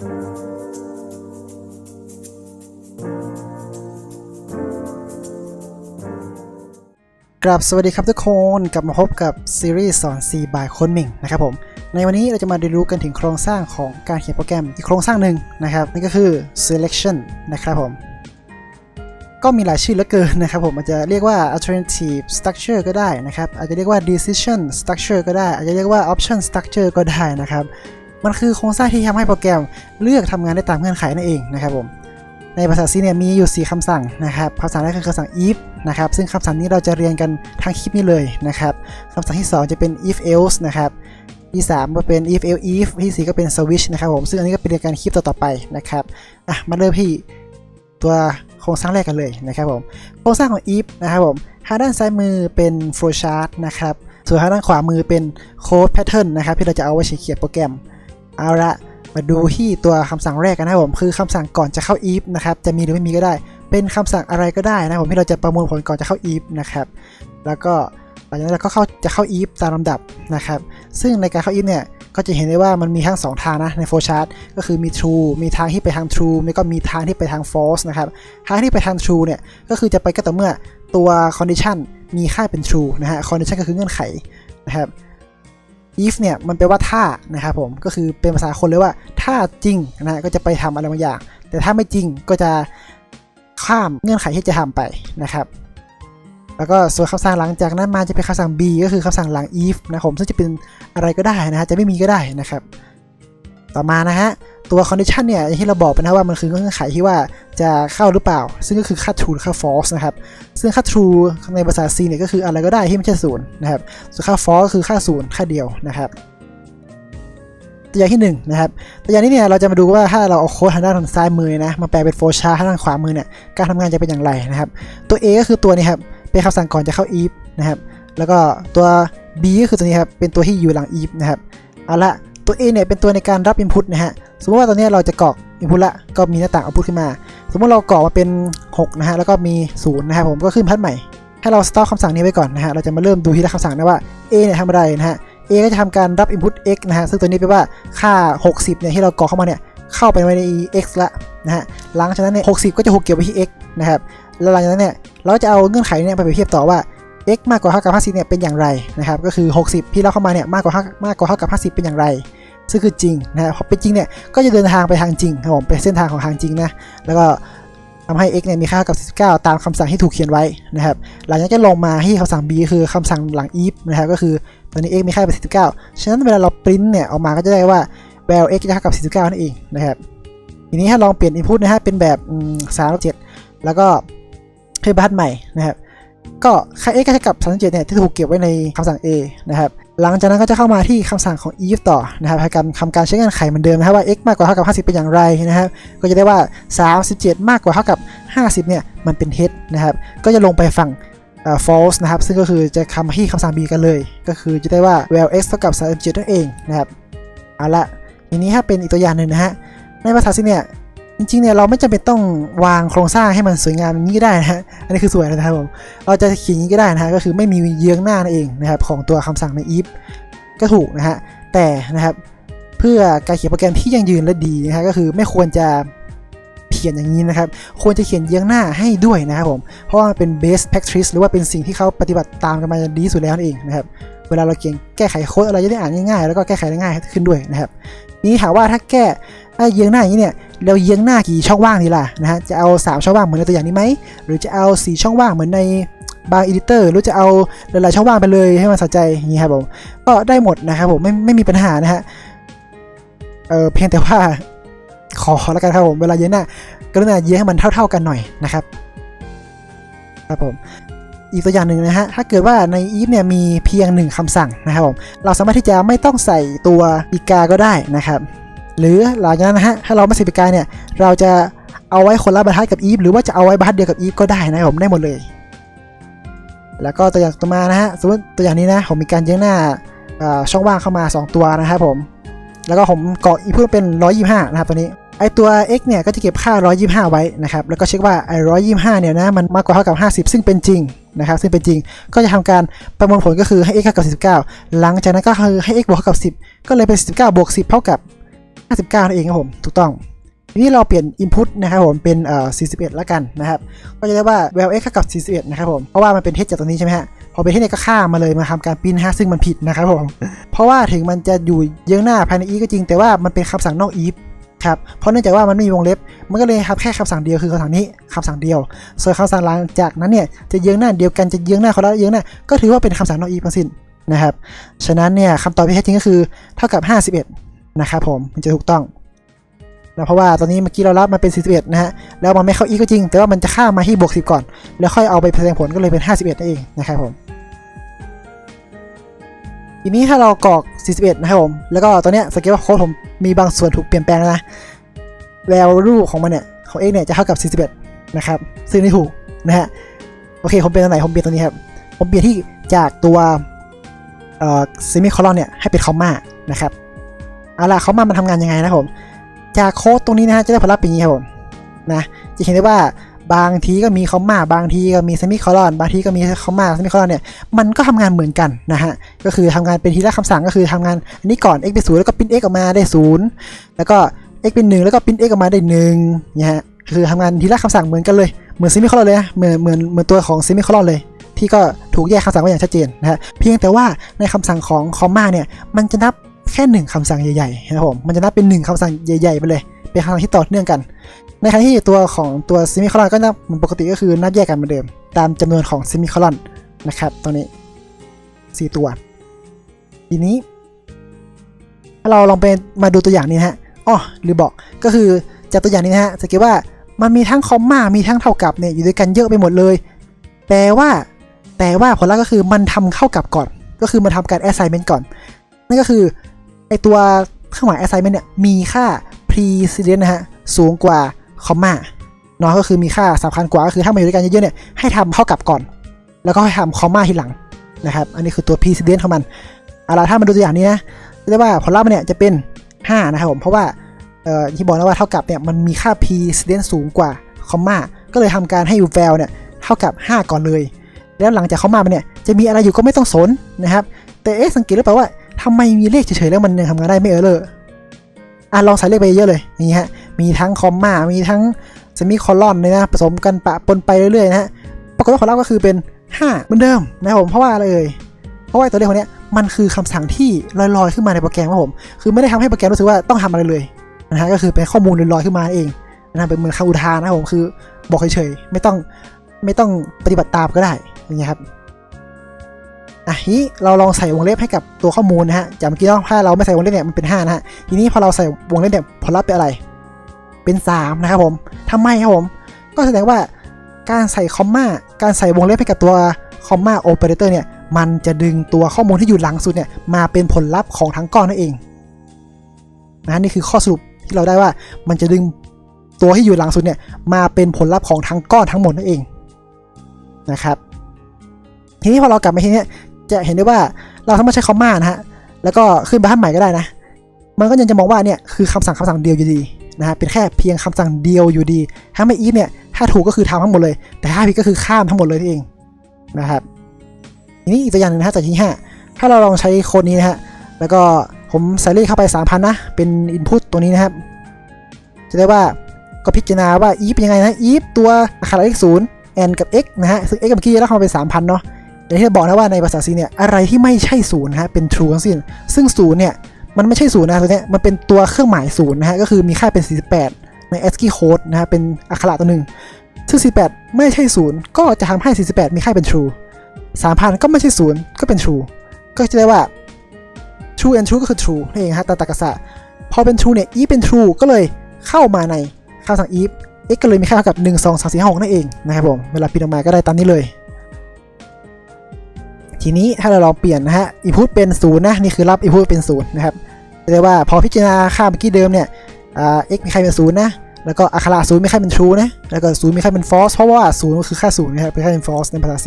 กราบสวัสดีครับทุกคนกลับมาพบกับซีรีส์สอน C by คนหมิงนะครับผมในวันนี้เราจะมาเรียนรู้กันถึงโครงสร้างของการเขียนโปรแกรมอีกโครงสร้างหนึ่งนะครับนั่นก็คือ selection นะครับผม ก็มีหลายชื่อเหลือเกินนะครับผมอาจจะเรียกว่า alternative structure ก็ได้นะครับอาจจะเรียกว่า decision structure ก็ได้ อาจจะเรียกว่า option structure ก็ได้นะครับ มันคือโครงสร้างที่ทำให้โปรแกรมเลือกทำงานได้ตามเงื่อนไขนั่นเองนะครับผมในภาษา C เนี่ยมีอยู่ 4คำสั่งนะครับคำสั่งแรกคือคำสั่ง if นะครับซึ่งคำสั่งนี้เราจะเรียนกันทั้งคลิปนี้เลยนะครับคำสั่งที่ 2 จะเป็น if else นะครับที่ 3 ก็เป็น if else if ที่ 4 ก็เป็น switch นะครับผมซึ่งอันนี้ก็เป็นเรียนกันคลิปต่อๆไปนะครับอะมาเริ่มที่ตัวโครงสร้างแรกกันเลยนะครับผมโครงสร้างของ if นะครับผมทางด้านซ้ายมือเป็น flow chart นะครับส่วนทางด้านขวามือเป็น code pattern นะครับที่เราจะเอาไว้เขียนโปรแกรม เอาละมาดูที่ตัวคำสั่งแรกกันนะครับผมคือคำสั่งก่อนจะเข้า if นะครับจะมีหรือไม่มีก็ได้ เป็นคำสั่งอะไรก็ได้นะผมที่เราจะประมวลผลก่อนจะเข้า if นะครับแล้วก็หลังจากนั้นเราก็เข้าจะเข้า if ตามลำดับนะครับซึ่งในการเข้า if เนี่ยก็จะเห็นได้ว่ามันมีทั้ง 2 ทางนะใน flow chart ก็คือมี true มีทางที่ไปทาง true แล้วก็มีทางที่ไปทาง false นะครับทางที่ไปทาง true เนี่ยก็คือจะไปก็ต่อเมื่อตัว condition มีค่าเป็น true นะฮะ condition ก็คือเงื่อนไขนะครับ if เนี่ยมันแปลว่าถ้านะครับผมก็คือเป็นภาษาคนเลยว่าถ้าจริงนะก็จะไปทำอะไรบางอย่าง แต่ถ้าไม่จริงก็จะข้ามเงื่อนไขที่จะทำไปนะครับ แล้วก็ส่วนคำสั่งหลังจากนั้นมาจะเป็นคำสั่ง b ก็คือคำสั่งหลัง if นะครับผมซึ่งจะเป็นอะไรก็ได้นะฮะจะไม่มีก็ได้นะครับ ต่อมานะฮะตัว condition เนี่ยอย่างที่เราบอกไปนะว่ามันคือเงื่อนไขที่ว่าจะเข้าหรือเปล่า ซึ่งก็คือค่า true ค่า false นะครับ ซึ่งค่า true ในภาษา C เนี่ยก็คืออะไรก็ได้ที่ไม่ใช่ศูนย์นะครับส่วนค่า false ก็คือค่าศูนย์ค่าเดียวนะครับตัวอย่างที่1นงนะครับตัวอย่างนี้เนี่ยเราจะมาดูว่าถ้าเราเอาโค้ดทางด้านซ้ายมือนะมาแปลเป็นโฟล์ชาร์ทางด้านขวามือเนี่ยการทำงานจะเป็นอย่างไรนะครับ ตัว A ก็คือตัวนี้ครับเป็นคำสั่งก่อนจะเข้า if นะครับ แล้วก็ตัว B ก็คือตัวนี้ครับเป็นตัวที่อยู่หลัง if นะครับเอาละ ตัว A เนี่ยเป็นตัวในการรับ input นะฮะ สมมติว่าตอนนี้เราจะกรอก input ละก็มีหน้าต่าง output ขึ้นมา สมมติเรากรอกมาเป็น 6 นะฮะ แล้วก็มี 0 นะครับผมก็ขึ้นพัดใหม่ ให้เรา stop คำสั่งนี้ไว้ก่อนนะฮะ เราจะมาเริ่มดูทีละคำสั่งนะว่า A เนี่ยทำอะไรนะฮะ A ก็จะทำการรับ input x นะฮะ ซึ่งตัวนี้แปลว่าค่า 60 เนี่ยที่เรากรอกเข้ามาเนี่ยเข้าไปใน x ละนะฮะ หลังจากนั้นเนี่ย60 ก็จะถูกเก็บไว้ที่ x นะครับแล้วหลังจากนั้นเนี่ยเราจะเอาเงื่อนไขเนี่ยไปเปรียบเทียบต่อว่า x มากกว่าเท่ากับ 50 เนี่ยเป็นอย่างไรนะครับ ก็คือ 60 ที่เราเข้ามาเนี่ยมากกว่า มากกว่าเท่ากับ 50 เป็นอย่างไร ซึ่งคือจริงนะฮะพอเป็นจริงเนี่ยก็จะเดินทางไปทางจริงครับผมเป็นเส้นทางของทางจริงนะแล้วก็ทำให้ x เนี่ยมีค่ากับ 49 ตามคำสั่งที่ถูกเขียนไว้นะครับ หลังจากนั้นจะลงมาที่คำสั่ง b คือคำสั่งหลัง if นะครับ ก็คือตอนนี้ x มีค่าเป็น49 ฉะนั้นเวลาเราปริ้นเนี่ยออกมาก็จะได้ว่า val x จะเท่ากับ49นั่นเองนะครับ ทีนี้ถ้าลองเปลี่ยน input นะฮะเป็นแบบ37 แล้วก็เพิ่มบรรทัดใหม่นะครับ ก็ค่า x ก็เท่ากับ37เนี่ยที่ถูกเก็บไว้ในคำสั่ง a นะครับ หลังจากนั้นก็จะเข้ามาที่คำสั่งของ if ต่อนะครับทำการทำการใช้เงื่อนไขเหมือนเดิมนะครับว่า x มากกว่าเท่ากับ 50 เป็นอย่างไรนะครับ ก็จะได้ว่า 37 มากกว่าเท่ากับ 50 เนี่ย มันเป็น tet นะครับ ก็จะลงไปฝั่ง false นะครับ ซึ่งก็คือจะคำที่คำสั่ง b กันเลย ก็คือจะได้ว่า val x เท่ากับ37นั่นเองนะครับ เอาละทีนี้ถ้าเป็นอีกตัวอย่างหนึ่งนะฮะ ในภาษาซีเนี่ย จริงๆเนี่ยเราไม่จำเป็นต้องวางโครงสร้างให้มันสวยงามนี้ก็ได้นะฮะอันนี้คือสวยนะครับผมเราจะเขียนอย่างนี้ก็ได้นะฮะก็คือไม่มีเยื้องหน้านั่นเองนะครับของตัวคำสั่งใน if ก็ถูกนะฮะแต่นะครับเพื่อการเขียนโปรแกรมที่ยั่งยืนและดีนะฮะก็คือไม่ควรจะเขียนอย่างนี้นะครับ ควรจะเขียนเยื้องหน้าให้ด้วยนะครับผม เพราะว่าเป็น best practice หรือว่าเป็นสิ่งที่เขาปฏิบัติตามกันมาดีที่สุดแล้วนั่นเองนะครับ เวลาเราเขียนแก้ไขโค้ดอะไรจะได้อ่านง่ายๆ แล้วก็แก้ไขได้ง่ายขึ้นด้วยนะครับ นี้ถามว่าถ้าแก้เยื้องหน้าอย่างนี้เนี่ย เราเยื้องหน้ากี่ช่องว่างดีล่ะนะฮะจะเอา 3 ช่องว่างเหมือนในตัวอย่างนี้ไหมหรือจะเอา 4 ช่องว่างเหมือนในบางอีดิเตอร์หรือจะเอาหลายๆช่องว่างไปเลยให้มันสะใจอย่างนี้ครับผมก็ได้หมดนะครับผมไม่ไม่มีปัญหานะฮะเออเพียงแต่ว่าขอแล้วกันครับผมเวลาเยื้องหน้ากรุณาเยื้องให้มันเท่า ๆกันหน่อยนะครับครับผมอีกตัวอย่างหนึ่งนะฮะ ถ้าเกิดว่าใน if เนี่ยมีเพียงหนึ่งคำสั่งนะครับผม เราสามารถที่จะไม่ต้องใส่ตัวอีกาก็ได้นะครับ หรือหลังจากนั้นนะฮะถ้าเราไม่ใส่อีกาเนี่ยเราจะเอาไว้คนละบรรทัดกับ if หรือว่าจะเอาไว้บรรทัดเดียวกับ if ก็ได้นะครับผมได้หมดเลย แล้วก็ตัวอย่างต่อมานะฮะสมมติตัวอย่างนี้นะผมมีการเยื้องหน้าช่องว่างเข้ามา 2 ตัวนะครับผมแล้วก็ผมกรอกอีพูดเป็น 125 นะครับตัวนี้ไอตัว x เนี่ยก็จะเก็บค่า 125 ไว้นะครับ แล้วก็เช็คว่าไอ125 เนี่ยนะมันมากกว่าเท่ากับ 50 ซึ่งเป็นจริงนะครับ ซึ่งเป็นจริง ก็จะทำการประมวลผลก็คือให้ x เท่ากับ19หลังจากนั้นก็คือให้ x บวกเท่ากับ 10 ก็เลยเป็น 19 บวก 10 เท่ากับ 59นั่นเองครับผมถูกต้องทีนี้เราเปลี่ยน input นะครับผมเป็นเอ่อ41 แล้วกันนะครับก็จะได้ว่า val x เท่ากับ 41 นะครับผมเพราะว่ามันเป็นเทสจากตรงนี้ใช่ไหมฮะพอเป็นเทสเนี่ยก็ข้ามมาเลยมาทำการปริ้นฮะซึ่งมันผิดนะครับผมเพราะว่าถึงมันจะอยู่เยื้องหน้าภายใน if ก็จริงแต่ว่ามันเป็นคำสั่งนอก if ครับเพราะเนื่องจากว่ามันไม่มีวงเล็บ มันก็เลยครับแค่คำสั่งเดียวคือคำสั่งนี้คำสั่งเดียว ส่วนคำสั่งหลังจากนั้นเนี่ยจะเยื้องหน้าเดียวกันจะเยื้องหน้าเขาแล้วเยื้องหน้าก็ถือว่าเป็นคำสั่งนอก if ทั้งสิ้นนะครับ ฉะนั้นเนี่ยคำตอบที่แท้จริงก็คือเท่ากับ 51 นะครับผมมันจะถูกต้องนะเพราะว่าตอนนี้เมื่อกี้เรารับมาเป็น 41 นะฮะ แล้วมันไม่เข้าอีกก็จริง แต่ว่ามันจะข้ามมาที่บวก 10 ก่อน แล้วค่อยเอาไปแสดงผลก็เลยเป็น 51 นั่นเองนะครับผม ทีนี้ถ้าเรากรอก 41 นะครับผม แล้วก็ตอนนี้ยสเกลว่าโค้ดผมมีบางส่วนถูกเปลี่ยนแปลงแล้วนะ value ของมันเนี่ย ของ x เนี่ยจะเท่ากับ 41 นะครับ ซึ่งนี่ถูกนะฮะ โอเค ผมเปลี่ยนตรงไหน ผมเปลี่ยนตรงนี้ครับ ผมเปลี่ยนที่จากตัวเอ่อ semicolon เนี่ยให้เป็นคอมมานะครับ เอาล่ะคอมมามันทำงานยังไงนะครับผม จากโค้ดตรงนี้นะฮะจะได้ผลลัพธ์เป็นอย่างนี้ครับผมนะจะเห็นได้ว่าบางทีก็มีคอมมาบางทีก็มีเซมิคอลอนบางทีก็มีคอมมาเซมิคอลอนเนี่ยมันก็ทำงานเหมือนกันนะฮะก็คือทำงานเป็นทีละคำสั่งก็คือทำงานอันนี้ก่อน x เป็นศูนย์แล้วก็ปริ้น x ออกมาได้ศูนย์แล้วก็ x เป็นหนึ่งแล้วก็ปริ้น x ออกมาได้หนึ่งเนี่ยฮะคือทำงานทีละคำสั่งเหมือนกันเลยเหมือนเซมิคอลอนเลยเหมือนเหมือนเหมือนตัวของเซมิคอลอนเลย ที่ก็ถูกแยกคำสั่งไว้อย่างชัดเจนนะฮะเพียงแต่ว่าในคำสั่งของคอมมาเนี่ยมันจะนับ แค่หนึ่งคำสั่งใหญ่ๆนะครับผมมันจะนับเป็นหนึ่งคำสั่งใหญ่ๆไปเลยเป็นคำสั่งที่ต่อเนื่องกัน ในขณะที่ตัวของตัวซิมิคอลอนก็นับเหมือนปกติก็คือนับแยกกันเหมือนเดิม ตามจำนวนของซิมิคอลอนนะครับตรงนี้ 4 ตัว ทีนี้ ถ้าเราลองไปมาดูตัวอย่างนี้นะฮะอ๋อหรือบอกก็คือจากตัวอย่างนี้นะฮะจะเก็บว่ามันมีทั้งคอมมามีทั้งเท่ากับเนี่ยอยู่ด้วยกันเยอะไปหมดเลยแต่ว่า แต่ว่าผลลัพธ์ก็คือมันทำเข้ากับก่อน ก็คือมันทำการ assignment ก่อน นั่นก็คือ ไอตัวเครื่องหมาย assignment เนี่ยมีค่า precedent นะฮะสูงกว่า comma เนาะก็คือมีค่าสำคัญกว่าก็คือถ้ามาอยู่ด้วยกันเยอะๆเนี่ยให้ทำเข้ากับก่อน แล้วก็ให้ทำ comma ทีหลังนะครับ อันนี้คือตัว precedent ของมันเอาละถ้ามาดูตัวอย่างนี้นะจะได้ว่าผลลัพธ์มันเนี่ยจะเป็น 5 นะครับผมเพราะว่าเอ่อที่บอกแล้วว่าเท่ากับเนี่ยมันมีค่า precedent สูงกว่า comma ก็เลยทำการให้ val เนี่ยเท่ากับ 5 ก่อนเลย แล้วหลังจาก comma มันเนี่ยจะมีอะไรอยู่ก็ไม่ต้องสนนะครับแต่เอ๊ะสังเกตหรือเปล่าว่า ทำไมมีเลขเฉยๆแล้วมันยังทำงานได้ไม่เออเลยอะลองใส่เลขไปเยอะเลยนี่ฮะมีทั้งคอมมามีทั้งเซมิคอลอนเลยนะผสมกันปะปนไปเรื่อยๆนะฮะปรากฏว่าผลลัพธ์ก็คือเป็น 5 เหมือนเดิมนะครับผมเพราะว่าอะไรเอ่ยเพราะว่าตัวเลขคนนี้มันคือคำสั่งที่ลอยๆขึ้นมาในโปรแกรมครับผมคือไม่ได้ทำให้โปรแกรมรู้สึกว่าต้องทำอะไรเลยนะฮะก็คือเป็นข้อมูลลอยๆขึ้นมาเองนะเป็นเหมือนคำอุทานนะครับผมคือบอกเฉยๆไม่ต้องไม่ต้องปฏิบัติตามก็ได้อย่างเงี้ยครับ อะทีนี้เราลองใส่วงเล็บให้กับตัวข้อมูลนะฮะจากเมื่อกี้เนาถ้าเราไม่ใส่วงเล็บเนี่ยมันเป็น 5 นะฮะทีนี้พอเราใส่วงเล็บเนี่ยผลลัพธ์เป็นอะไร เป็น 3 นะครับผมทำไมครับผม ก็แสดงว่าการใส่คอมมาการใส่วงเล็บให้กับตัวคอมมาโอเปอเรเตอร์เนี่ยมันจะดึงตัวข้อมูลที่อยู่หลังสุดเนี่ยมาเป็นผลลัพธ์ของทั้งก้อนนั่นเองนะนี่คือข้อสรุปที่เราได้ว่ามันจะดึงตัวที่อยู่หลังสุดเนี่ยมาเป็นผลลัพธ์ของทั้งก้อนทั้งหมดนั่นเองนะครับทีนี้พอเรากลับมาทีเนี้ย จะเห็นได้ว่าเราสามารถใช้คอมมานะฮะแล้วก็ขึ้นบรรทัดใหม่ก็ได้นะ มันก็ยังจะมองว่าเนี่ยคือคำสั่งคำสั่งเดียวอยู่ดีนะฮะเป็นแค่เพียงคำสั่งเดียวอยู่ดีถ้าไม่อีฟเนี่ยถ้าถูกก็คือทำทั้งหมดเลย แต่ถ้าผิดก็คือข้ามทั้งหมดเลยเองนะครับทีนี้อีกตัวอย่างหนึงนะฮะจากที่ห้าถ้าเราลองใช้โค้ดนี้นะฮะแล้วก็ผมใส่เลขเข้าไป 3,000 นะ เป็น input ตัวนี้นะครับ จะได้ว่าก็พิจารณาว่า if เป็นยังไงนะ if ตัวอักขระเลขศูนย์ and กับ x นะฮะ ซึ่ง x กับเมื่อกี้แล้วเข้ามาเป็น3,000 เนาะ อย่างที่บอกนะว่าในภาษา C เนี่ยอะไรที่ไม่ใช่ศูนย์นะฮะเป็น true ทั้งสิ้น ซึ่งศูนย์เนี่ยมันไม่ใช่ศูนย์นะตัวเนี้ยมันเป็นตัวเครื่องหมายศูนย์นะฮะก็คือมีค่าเป็น 48 ใน ASCII code นะฮะเป็นอักขระตัวหนึ่งซึ่ง 48 ไม่ใช่ศูนย์ก็จะทำให้ 48 มีค่าเป็น true 3,000 ก็ไม่ใช่ศูนย์ก็เป็น true ก็จะได้ว่า true and true ก็คือ true นั่นเองฮะตาตรกศาสตร์พอเป็น true เนี่ย if เป็น true ก็เลยเข้ามาในคำสั่ง if x ก็เลยมีค่าเท่ากับ 1 2 3 4 5 6นั่นเองนะครับผมเวลาพิมพ์ออกมาก็ได้ตามนี้เลย ทีนี้ถ้าเราลองเปลี่ยนนะฮะ input เป็นศูนย์นะนี่คือรับ input เป็นศูนย์นะครับแปลว่าพอพิจารณาค่าเมื่อกี้เดิมเนี่ยอ่า x มีค่าเป็นศูนย์นะแล้วก็อักขระศูนย์มีค่าเป็น true นะแล้วก็ศูนย์มีค่าเป็น false เพราะว่าศูนย์ก็คือค่าศูนย์นะครับเป็นค่าเป็น false ในภาษา C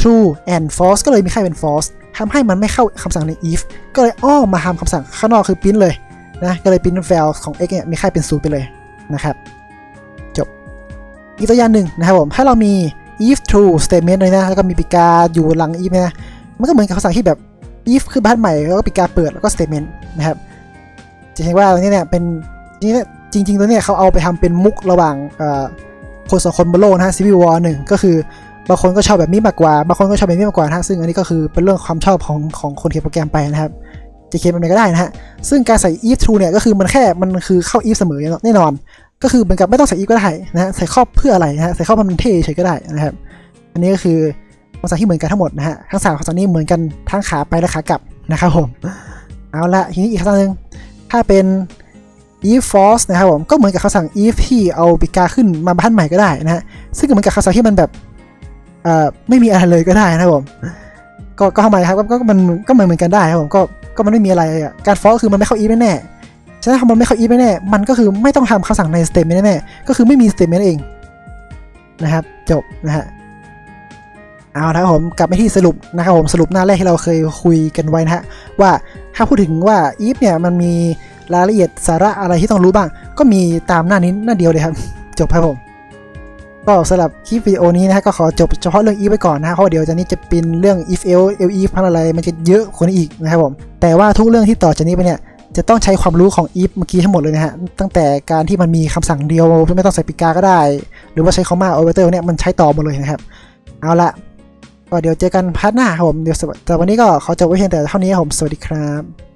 true and false ก็เลยมีค่าเป็น false ทำให้มันไม่เข้าคำสั่งใน if ก็เลยอ้อมมาทำคำสั่งข้างนอกคือ print เลยนะก็เลย print val ของ x เนี่ยมีค่าเป็นศูนย์ไปเลยนะครับจบอีกตัวอย่างหนึ่งนะครับผมถ้าเรามี if true statement เลยนะ แล้วก็มีปีกาอยู่หลัง if นะ มันก็เหมือนกับคำสั่ที่แบบ if คือบ้านใหม่ แล้วก็ปีกาเปิด แล้วก็ statement นะครับ จะเห็นว่าตรงนี้เนี่ยเป็นจริง ๆ ตัวเนี้ยเขาเอาไปทำเป็นมุกระหว่างคนสองคนบนโลกนะฮะซีวิววอร์หนึ่งก็คือบางคนก็ชอบแบบนี้มากกว่า บางคนก็ชอบแบบนี้มากกว่านะซึ่งอันนี้ก็คือเป็นเรื่องความชอบของของคนเขียนโปรแกรมไปนะครับจะเขียนแบบไหนก็ได้นะฮะ ซึ่งการใส่ if true เนี่ยก็คือมันแค่มันคือเข้า if เสมอแน่นอน ก็คือเหมือนกับไม่ต้องใส่ if ก็ได้นะฮะใส่ครอบเพื่ออะไรนะฮะใส่ครอบมันเท่เฉยก็ได้นะครับ อันนี้ก็คือคำสั่งที่เหมือนกันทั้งหมดนะฮะทั้งสามคำสั่งนี้เหมือนกันทั้งขาไปและขากลับนะครับผมเอาละทีนี้อีกคำหนึ่งถ้าเป็น if false นะครับผมก็เหมือนกับคำสั่ง if ที่เอาปีกาขึ้นมาบ้านใหม่ก็ได้นะฮะซึ่งก็เหมือนกับคำสั่งที่มันแบบเอ่อไม่มีอะไรเลยก็ได้นะครับผมก็ก็ทำไมครับก็มันก็เหมือนเหมือนกันได้ครับผมก็ก็มันไม่มีอะไรอะการ false ก็คือมันไม่เข้า if แน่ๆ ฉันถ้ามันไม่เข้า if แน่ๆมันก็คือไม่ต้องทำคำสั่งใน statement แน่ๆก็คือไม่มี statement นั่นเองนะครับ จบนะฮะเอาละครับผมกลับไปที่สรุปนะครับผมสรุปหน้าแรกที่เราเคยคุยกันไว้นะฮะว่าถ้าพูดถึงว่า if เนี่ยมันมีรายละเอียดสาระอะไรที่ต้องรู้บ้าง ก็มีตามหน้านี้หน้าเดียวเลยครับ จบครับผมก็สำหรับคลิปวิดีโอนี้นะฮะก็ขอจบเฉพาะเรื่อง if ไว้ก่อนนะฮะเพราะเดี๋ยวจากนี้จะเป็นเรื่อง if else else if พันอะไรมันจะเยอะกว่านี้อีกนะครับผมแต่ว่าทุกเรื่องที่ต่อจากนี้ไปเนี่ย จะต้องใช้ความรู้ของ if เมื่อกี้ทั้งหมดเลยนะฮะ ตั้งแต่การที่มันมีคำสั่งเดียวไม่ต้องใส่ปีกาก็ได้ หรือว่าใช้คอมมาโอเวอร์เตอร์เนี่ยมันใช้ต่อหมดเลยนะครับ เอาละก็เดี๋ยวเจอกันพาร์ทหน้าครับผม เดี๋ยวสำหรับวันนี้ก็ขอจบไว้เพียงแต่เท่านี้ครับผม สวัสดีครับ